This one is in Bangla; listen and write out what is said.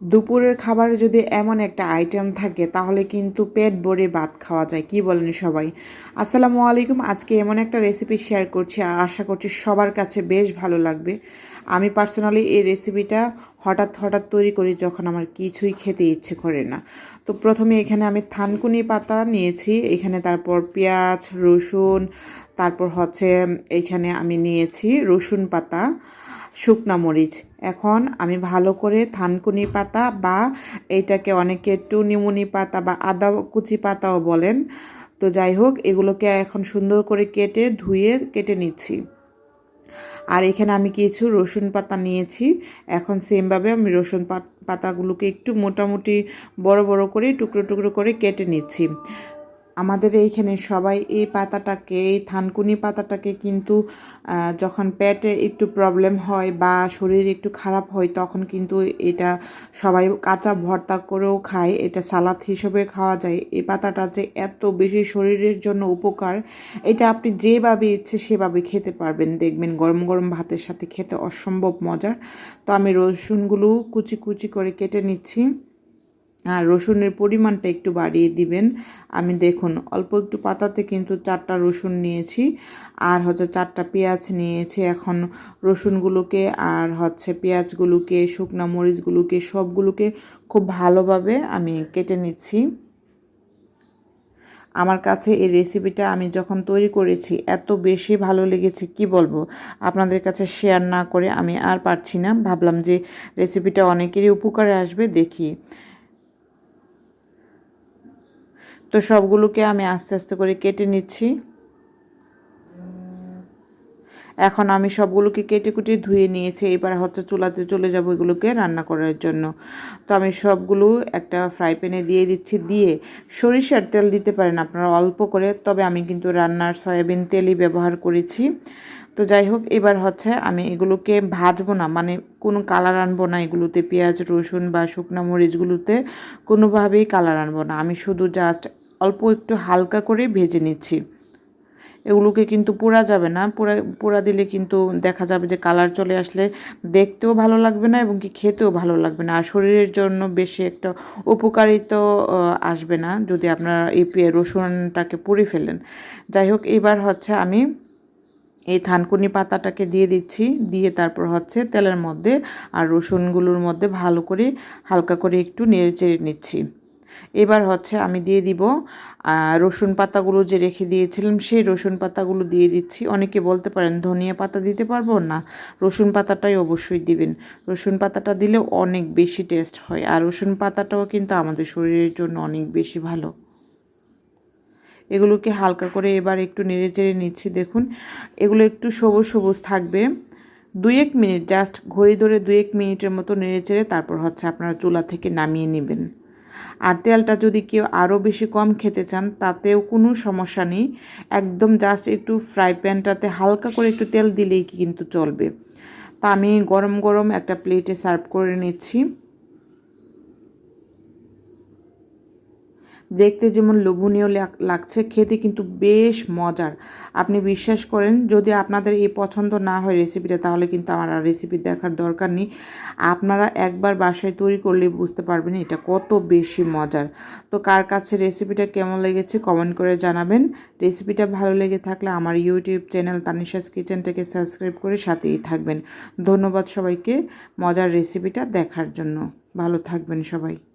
দুপুরের খাবারে যদি এমন একটা আইটেম থাকে, তাহলে কিন্তু পেট ভরে ভাত খাওয়া যায়। কি বলেন সবাই? আসসালামু আলাইকুম। আজকে এমন একটা রেসিপি শেয়ার করছি। আশা করছি সবার কাছে বেশ ভালো লাগবে। আমি পার্সোনালি এই রেসিপিটা হঠাৎ হঠাৎ তৈরি করি যখন আমার কিছুই খেতে ইচ্ছে করে না। তো প্রথমে এখানে আমি থানকুনি পাতা নিয়েছি। এখানে তারপর পেঁয়াজ, রসুন, তারপর হচ্ছে এখানে আমি নিয়েছি রসুন পাতা। শুকনা মরিচ। এখন আমি ভালো করে থানকুনি পাতা বা এইটাকে অনেকে টুনিমুনি পাতা বা আদা কুচি পাতাও বলেন। তো যাই হোক, এগুলোকে এখন সুন্দর করে কেটে ধুয়ে কেটে নিচ্ছি। আর এখানে আমি কিছু রসুন পাতা নিয়েছি। এখন সেমভাবে আমি রসুন পাতাগুলোকে একটু মোটামুটি বড় বড় করে, টুকরো টুকরো করে কেটে নিচ্ছি। আমাদের এইখানে সবাই এই পাতাটাকে, এই থানকুনি পাতাটাকে কিন্তু যখন পেটে একটু প্রবলেম হয় বা শরীর একটু খারাপ হয়, তখন কিন্তু এটা সবাই কাঁচা ভর্তা করেও খায়। এটা সালাদ হিসেবে খাওয়া যায়। এই পাতাটা যে এত বেশি শরীরের জন্য উপকার, এটা আপনি যেভাবে ইচ্ছে সেভাবে খেতে পারবেন। দেখবেন গরম গরম ভাতের সাথে খেতে অসম্ভব মজার। তো আমি রসুনগুলো কুচি কুচি করে কেটে নিচ্ছি। আর রসুনের পরিমাণটা একটু বাড়িয়ে দিবেন। আমি দেখুন, অল্প একটু পাতাতে কিন্তু চারটা রসুন নিয়েছি। আর হচ্ছে চারটা পেঁয়াজ নিয়েছি এখন রসুনগুলোকে, আর হচ্ছে পেঁয়াজগুলোকে, শুকনো মরিচগুলোকে, সবগুলোকে খুব ভালোভাবে আমি কেটে নিচ্ছি। আমার কাছে এই রেসিপিটা আমি যখন তৈরি করেছি, এত বেশি ভালো লেগেছে, কি বলব? আপনাদের কাছে শেয়ার না করে আমি আর পারছি না। ভাবলাম যে রেসিপিটা অনেকেরই উপকারে আসবে, দেখি। তো সবগুলোকে আমি আস্তে আস্তে করে কেটে নিচ্ছি। এখন আমি সবগুলোকে কেটে কুটে ধুয়ে নিয়েছি। এবার হচ্ছে চুলাতে চলে যাব এগুলোকে রান্না করার জন্য। তো আমি সবগুলো একটা ফ্রাই প্যানে দিয়ে দিচ্ছি। দিয়ে সরিষার তেল দিতে পারেন আপনারা অল্প করে। তবে আমি কিন্তু রান্নার সয়াবিন তেলই ব্যবহার করেছি। তো যাই হোক, এবার হচ্ছে আমি এগুলোকে ভাজবো না। মানে কোনো কালার আনব না এগুলোতে, পেঁয়াজ, রসুন বা শুকনো মরিচগুলোতে কোনোভাবেই কালার আনব না। আমি শুধু জাস্ট অল্প একটু হালকা করে ভেজে নিচ্ছি। এগুলোকে কিন্তু পোড়া যাবে না। পোড়া পোড়া দিলে কিন্তু দেখা যাবে যে কালার চলে আসলে দেখতেও ভালো লাগবে না এবং কি খেতেও ভালো লাগবে না। আর শরীরের জন্য বেশি একটা উপকারিত আসবে না যদি আপনারা এই রসুনটাকে পুড়ে ফেলেন। যাই হোক, এবার হচ্ছে আমি এই থানকুনি পাতাটাকে দিয়ে দিচ্ছি। দিয়ে তারপর হচ্ছে তেলের মধ্যে আর রসুনগুলোর মধ্যে ভালো করে হালকা করে একটু নেড়ে চেড়ে নিচ্ছি। এবার হচ্ছে আমি দিয়ে দিব রসুন পাতাগুলো যে রেখে দিয়েছিলাম, সেই রসুন পাতাগুলো দিয়ে দিচ্ছি। অনেকে বলতে পারেন, ধনিয়া পাতা দিতে পারব? না, রসুন পাতাটাই অবশ্যই দিবেন। রসুন পাতাটা দিলে অনেক বেশি টেস্ট হয়। আর রসুন পাতাটাও কিন্তু আমাদের শরীরের জন্য অনেক বেশি ভালো। এগুলোকে হালকা করে এবার একটু নেড়ে চেড়ে নিচ্ছি, দেখুন। এগুলো একটু সবুজ সবুজ থাকবে। দুই এক মিনিট, জাস্ট ঘড়ি ধরে দুই এক মিনিটের মতো নেড়ে চেড়ে তারপর হচ্ছে আপনারা চুলা থেকে নামিয়ে নেবেন। আর তেলটা যদি কেউ আরও বেশি কম খেতে চান, তাতেও কোনো সমস্যা নেই। একদম জাস্ট একটু ফ্রাই প্যানটাতে হালকা করে একটু তেল দিলেই কিন্তু চলবে। তা আমি গরম গরম একটা প্লেটে সার্ভ করে নিচ্ছি। দেখতে যেমন লোভনীয় লাগছে, খেতে কিন্তু বেশ মজার। আপনি বিশ্বাস করেন, যদি আপনাদের এই পছন্দ না হয় রেসিপিটা তাহলে কিন্তু আমার আর রেসিপি দেখার দরকার নেই। আপনারা একবার বাসায় তৈরি করলে বুঝতে পারবেন এটা কত বেশি মজার। তো কার কাছে রেসিপিটা কেমন লেগেছে কমেন্ট করে জানাবেন। রেসিপিটা ভালো লেগে থাকলে আমার ইউটিউব চ্যানেল তানিশাস কিচেনটাকে সাবস্ক্রাইব করে সাথেই থাকবেন। ধন্যবাদ সবাইকে মজার রেসিপিটা দেখার জন্য। ভালো থাকবেন সবাই।